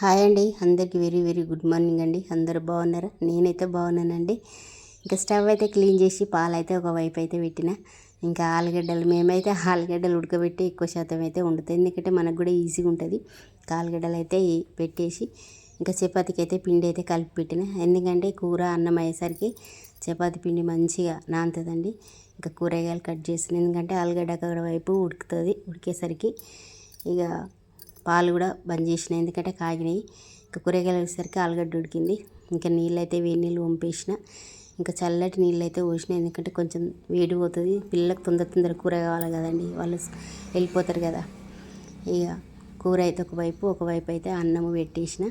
Hi అండి. అందరికీ very very good morning అండి. అందరూ బాగున్నారా? నేనైతే బాగున్నానండి. ఇంకా స్టవ్ అయితే క్లీన్ చేసి పాలైతే ఒక వైపు అయితే పెట్టిన. ఇంకా ఆలుగడ్డలు మేమైతే ఆలుగడ్డలు ఉడకబెట్టి ఎక్కువ శాతం అయితే వండుతాయి ఎందుకంటే మనకు కూడా ఈజీగా ఉంటుంది. ఆలుగడ్డలు అయితే పెట్టేసి ఇంకా చపాతీకి అయితే పిండి అయితే కలిపి పెట్టిన. ఎందుకంటే కూర అన్నం అయ్యేసరికి చపాతీ పిండి మంచిగా నాంతుందండి ఇంకా కూరగాయలు కట్ చేసిన ఎందుకంటే ఆలుగడ్డ అక్కడ వైపు ఉడుకుతుంది. ఉడికేసరికి ఇక పాలు కూడా బంద్ చేసిన ఎందుకంటే కాగినాయి. ఇంకా కూరగాయలు వేసేసరికి ఆలుగడ్డ ఉడికింది. ఇంకా నీళ్ళు అయితే వేడి నీళ్ళు వంపేసిన. ఇంకా చల్లటి నీళ్ళు అయితే పోసిన ఎందుకంటే కొంచెం వేడి పోతుంది. పిల్లలకు తొందర తొందర కూర కావాలి కదండి వాళ్ళు వెళ్ళిపోతారు కదా. ఇక కూర అయితే ఒకవైపు ఒకవైపు అయితే అన్నము పెట్టేసిన.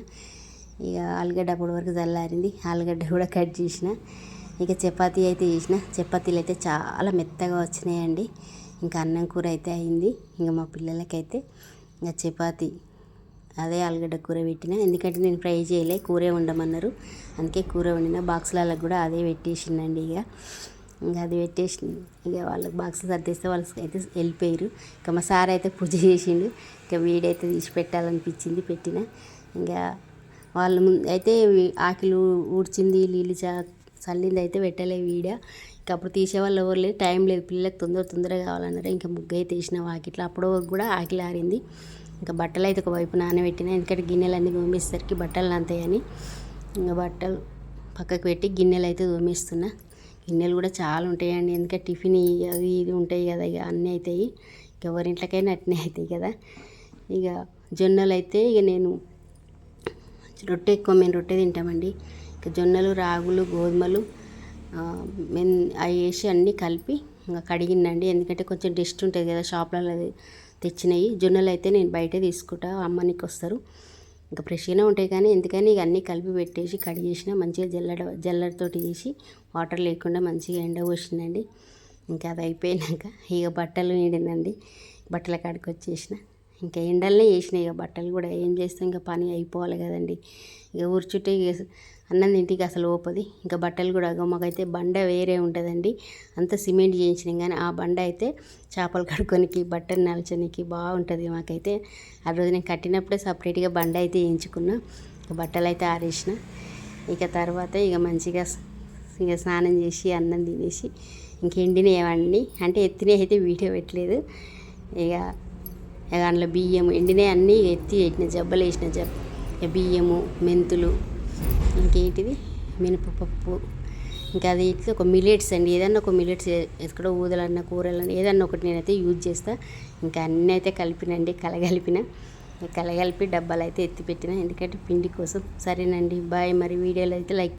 ఇక ఆలుగడ్డ అప్పటి వరకు చల్లారింది. ఆలుగడ్డ కూడా కట్ చేసిన. ఇక చపాతీ అయితే చేసిన. చపాతీలు అయితే చాలా మెత్తగా వచ్చినాయండి. ఇంకా అన్నం కూర అయితే అయింది. ఇంకా మా పిల్లలకైతే ఇంకా చపాతి. అదే ఆలుగడ్డ కూర పెట్టిన. ఎందుకంటే నేను ఫ్రై చేయలే కూరే ఉండమన్నారు అందుకే కూర వండిన. బాక్సులలో కూడా అదే పెట్టేసిందండి ఇక ఇంకా అది పెట్టేసి ఇక వాళ్ళకి బాక్స్ సర్దేస్తే వాళ్ళకి అయితే వెళ్ళిపోయారు. ఇంకా మా సార్ అయితే పూజ చేసిండు. ఇంకా వీడైతే తీసి పెట్టాలనిపించింది పెట్టిన. ఇంకా వాళ్ళు అయితే ఆకిలు ఊడ్చింది నీళ్ళు చా చల్లింది అయితే పెట్టలే వీడియో ఇంకా అప్పుడు తీసేవాళ్ళు ఎవరు లేదు టైం లేదు. పిల్లలకు తొందర తొందరగా కావాలన్నారు. ఇంకా ముగ్గు అయితే తీసిన వాకిట్లో. అప్పుడు కూడా ఆకిలి ఆరింది. ఇంకా బట్టలు అయితే ఒకవైపు నానబెట్టిన. ఎందుకంటే గిన్నెలు అన్నీ తోమేసరికి బట్టలు నాంతాయని ఇంకా బట్టలు పక్కకు పెట్టి గిన్నెలు అయితే తోమేస్తున్నా. గిన్నెలు కూడా చాలా ఉంటాయండి. ఎందుకంటే టిఫిన్ అవి ఇది ఉంటాయి కదా. ఇక అన్నీ అవుతాయి ఎవరింట్లకైనా అట్నే అవుతాయి కదా. ఇక జొన్నలు అయితే ఇక నేను రొట్టె ఎక్కువ మేము రొట్టె తింటామండి. జొన్నలు రాగులు గోధుమలు మెన్ అవి వేసి అన్నీ కలిపి ఇంకా కడిగిందండి ఎందుకంటే కొంచెం డస్ట్ ఉంటుంది కదా షాప్లలో తెచ్చినాయి జొన్నలు అయితే నేను బయట తీసుకుంటా అమ్మనికి వస్తారు. ఇంకా ఫ్రెష్గానే ఉంటాయి కానీ ఎందుకని ఇక అన్నీ కలిపి పెట్టేసి కడిగేసిన మంచిగా జల్లడ జల్లడతోటి చేసి వాటర్ లేకుండా మంచిగా ఎండ పోసిందండి. ఇంకా అది అయిపోయినాక ఇక బట్టలు నీడిందండి బట్టల కాడికి వచ్చేసిన. ఇంకా ఎండలనే వేసినాయి ఇక బట్టలు కూడా ఏం చేస్తాం? ఇంకా పని అయిపోవాలి కదండి. ఇక ఊర్చుట్టే అన్నం తింటికి అసలు ఓపది. ఇంకా బట్టలు కూడా మాకైతే బండ వేరే ఉంటుందండి. అంత సిమెంట్ చేయించినాం కానీ ఆ బండ అయితే చేపలు కడుక్కొనికి బట్టలు నలచనికి బాగుంటుంది మాకైతే. ఆ రోజు నేను కట్టినప్పుడే సపరేట్గా బండ అయితే వేయించుకున్నా. బట్టలు అయితే ఆరేసిన. ఇక తర్వాత ఇక మంచిగా ఇక స్నానం చేసి అన్నం తినేసి ఇంక ఎండినవన్నీ అంటే ఎత్తినవి అయితే వీడియో పెట్టలేదు. ఇక అందులో బియ్యం ఎండినవి అన్నీ ఎత్తి వేసిన జబ్బలు వేసిన జబ్బ బియ్యము మెంతులు ఇంకేంటిది? మినపప్పు ఇంకా అది ఇట్లా ఒక మిలెట్స్ అండి. ఏదన్నా ఒక మిలెట్స్ ఎక్కడో ఊదలన్న కూరలన్నా ఏదన్నా ఒకటి నేనైతే యూజ్ చేస్తా. ఇంకా అన్నీ అయితే కలిపినండి కలగలిపిన. కలగలిపి డబ్బాలు అయితే ఎత్తి పెట్టిన. ఎందుకంటే పిండి కోసం. సరేనండి బాయ్. మరి వీడియోలో అయితే లైక్